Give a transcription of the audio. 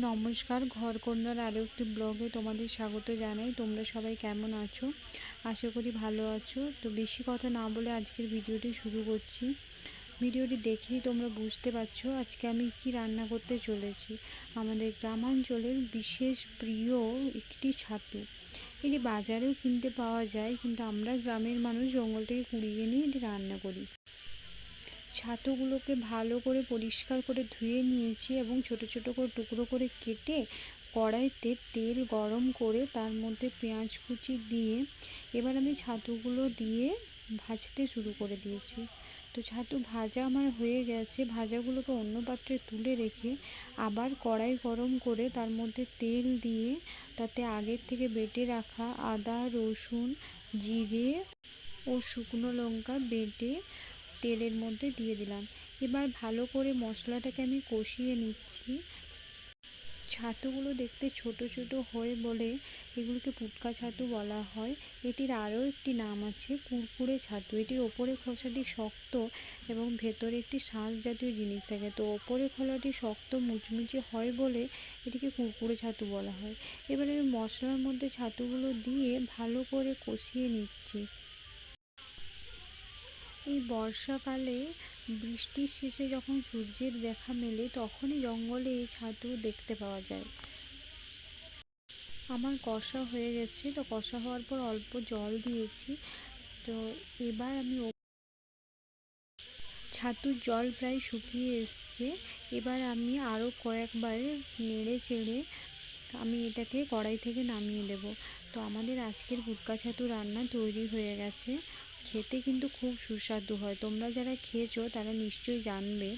নমস্কার ঘরকন্যার আরও একটি ব্লগে তোমাদের স্বাগত জানাই। তোমরা সবাই কেমন আছো? আশা করি ভালো আছো। তো বেশি কথা না বলে আজকের ভিডিওটি শুরু করছি। ভিডিওটি দেখেই তোমরা বুঝতে পারছ আজকে আমি কি রান্না করতে চলেছি। আমাদের গ্রামাঞ্চলের বিশেষ প্রিয় একটি ছাতু। এটি বাজারেও কিনতে পাওয়া যায়, কিন্তু আমরা গ্রামের মানুষ জঙ্গল থেকে কুড়িয়ে নিয়ে এটি রান্না করি। ছাতুগুলোকে ভালো করে পরিষ্কার করে ধুয়ে নিয়েছি এবং ছোট ছোট করে টুকরো করে কেটে কড়াইতে তেল গরম করে তার মধ্যে পেঁয়াজ কুচি দিয়ে এবার আমি ছাতুগুলো দিয়ে ভাজতে শুরু করে দিয়েছি। তো ছাতু ভাজা আমার হয়ে গেছে। ভাজাগুলোকে অন্য পাত্রে তুলে রেখে আবার কড়াই গরম করে তার মধ্যে তেল দিয়ে তাতে আগের থেকে বেটে রাখা আদা, রসুন, জিরে ও শুকনো লঙ্কা বেটে তেলের মধ্যে দিয়ে দিলাম। এবার ভালো করে মশলাটাকে আমি কষিয়ে নিচ্ছি। ছাতুগুলো দেখতে ছোট ছোট হয় বলে এগুলোকে পুটকা ছাতু বলা হয়। এটির আরও একটি নাম আছে, কুরকুরে ছাতু। এটির ওপরে খোসাটি শক্ত এবং ভেতরে একটি শাঁস জাতীয় জিনিস থাকে। তো ওপরে খোলাটি শক্ত, মুচমুচে হয় বলে এটিকে কুরকুরে ছাতু বলা হয়। এবারে আমি মশলার মধ্যে ছাতুগুলো দিয়ে ভালো করে কষিয়ে নিচ্ছি। এই বর্ষাকালে বৃষ্টির শেষে যখন সূর্যের দেখা মেলে, তখনই জঙ্গলে এই ছাতু দেখতে পাওয়া যায়। আমার কষা হয়ে গেছে, তো কষা হওয়ার পর অল্প জল দিয়েছি। তো এবার আমি ছাতুর জল প্রায় শুকিয়ে এসছে। এবার আমি আরও কয়েকবার নেড়ে চেড়ে আমি এটাকে কড়াই থেকে নামিয়ে দেব। তো আমাদের আজকের গুটকা ছাতু রান্না তৈরি হয়ে গেছে। খেতে কিন্তু খুব সুস্বাদু হয়। তোমরা যারা খেয়েছো তারা নিশ্চয়ই জানবে